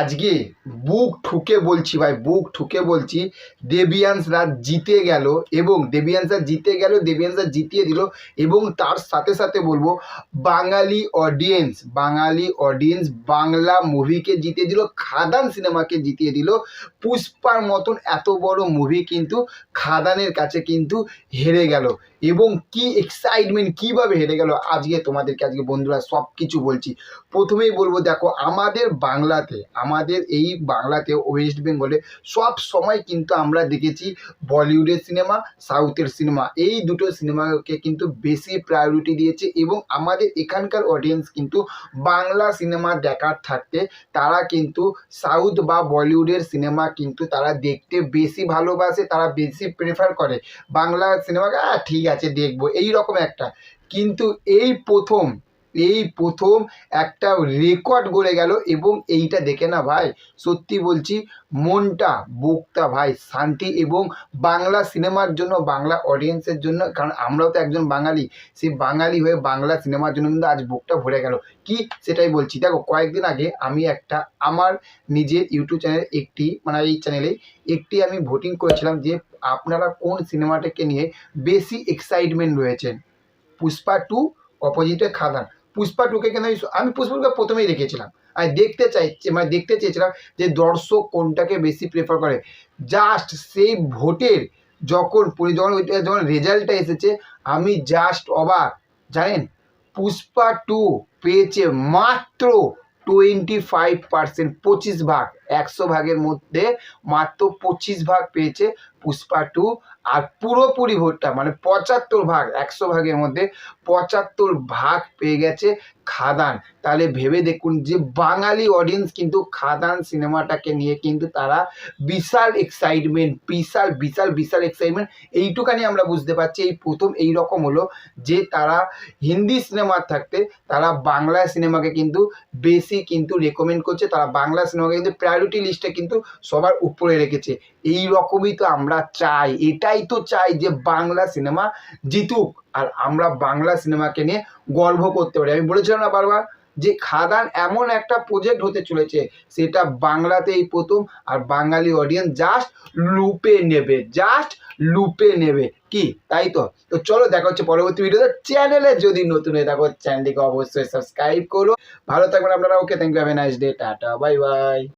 আজকে বুক ঠুকে বলছি ভাই, বুক ঠুকে বলছি দেবিয়ান্সরা জিতে গেল এবং দেবিয়ান্সরা জিতে গেল দেবিয়ান্সরা জিতিয়ে দিল এবং তার সাথে সাথে বলব, বাঙালি অডিয়েন্স বাঙালি অডিয়েন্স বাংলা মুভিকে জিতিয়ে দিল, খাদান সিনেমাকে জিতিয়ে দিল। পুষ্পার মতন এত বড় মুভি কিন্তু খাদানের কাছে কিন্তু হেরে গেল। এবং কি এক্সাইটমেন্ট কীভাবে হেরে গেল? আজকে তোমাদেরকে আজকে বন্ধুরা সব কিছু বলছি। প্রথমেই বলব দেখো আমাদের বাংলাতে আমাদের এই বাংলাতে ওয়েস্ট বেঙ্গলে সব সময় কিন্তু আমরা দেখেছি বলিউডের সিনেমা সাউথের সিনেমা এই দুটো সিনেমাকে কিন্তু বেশি প্রায়োরিটি দিয়েছে এবং আমাদের এখানকার অডিয়েন্স কিন্তু বাংলা সিনেমা দেখার থাকতে তারা কিন্তু সাউথ বা বলিউডের সিনেমা কিন্তু তারা দেখতে বেশি ভালোবাসে তারা বেশি প্রেফার করে। বাংলা সিনেমাকে "আহ, ঠিক আছে। দেখব। এই রকম একটা। কিন্তু এই প্রথম এই প্রথম একটা রেকর্ড গড়ে গেল এবং এইটা দেখে না ভাই, সত্যি বলছি মনটা, বুকটা ভাই শান্তি এবং বাংলা সিনেমার জন্য, বাংলা অডিয়েন্সের জন্য, কারণ আমরাও তো একজন বাঙালি, সেই বাঙালি হয়ে বাংলা সিনেমার জন্য কিন্তু আজ বুকটা ভরে গেল। কি সেটাই বলছি? দেখো, কয়েকদিন আগে আমি একটা, আমার নিজের ইউটিউব চ্যানেল একটি মানে এই চ্যানেলে একটি আমি ভোটিং করেছিলাম যে আপনারা কোন সিনেমাটাকে নিয়ে বেশি এক্সাইটমেন্ট রয়েছেন? পুষ্পা টু অপোজিটে খাদান। পুষ্পা টুকে কিন্তু আমি আমি পুষ্পা প্রথমেই রেখেছিলাম আর দেখতে চাই মানে দেখতে চেয়েছিলাম যে দর্শক কোনটাকে বেশি প্রেফার করে। জাস্ট সেই ভোটের যখন যখন ওইটা যখন রেজাল্টটা এসেছে, আমি জাস্ট অবাক জানেন? পুষ্পা টু পেয়েছে মাত্র টোয়েন্টি ফাইভ পার্সেন্ট পঁচিশ ভাগ। একশো ভাগের মধ্যে মাত্র পঁচিশ ভাগ পেয়েছে পুষ্পা টু আর পুরোপুরি ভোটটা মানে পঁচাত্তর ভাগ, একশো ভাগের মধ্যে পঁচাত্তর ভাগ পেয়ে গেছে খাদান। তাহলে ভেবে দেখুন যে বাঙালি অডিয়েন্স কিন্তু খাদান সিনেমাটাকে নিয়ে কিন্তু তারা বিশাল এক্সাইটমেন্ট বিশাল বিশাল বিশাল এক্সাইটমেন্ট এইটুকানি আমরা বুঝতে পারছি, এই প্রথম এই রকম হলো যে তারা হিন্দি সিনেমার থাকতে তারা বাংলা সিনেমাকে কিন্তু বেশি কিন্তু রেকমেন্ড করছে, তারা বাংলা সিনেমাকে কিন্তু প্রায়োরিটি লিস্টে কিন্তু সবার উপরে রেখেছে। এই রকমই তো আমরা চাই। এটাই তো চাই যে বাংলা সিনেমা জিতুক। আর আমরা বাংলা সিনেমাকে নিয়ে গর্ব করতে পারি। আমি বলেছিলাম না বারবার যে খাদান এমন একটা প্রজেক্ট হতে চলেছে, সেটা বাংলাতে এই প্রথম আর বাঙালি অডিয়েন্স জাস্ট লুপে নেবে। জাস্ট লুপে নেবে। কি? তাই তো? তো চলো দেখা হচ্ছে পরবর্তী ভিডিওতে চ্যানেলে যদি নতুন হয়ে থাকো চ্যানেলটিকে অবশ্যই সাবস্ক্রাইব করো। ভালো থাকবেন আপনারা। Okay thank you have a nice day tata bye bye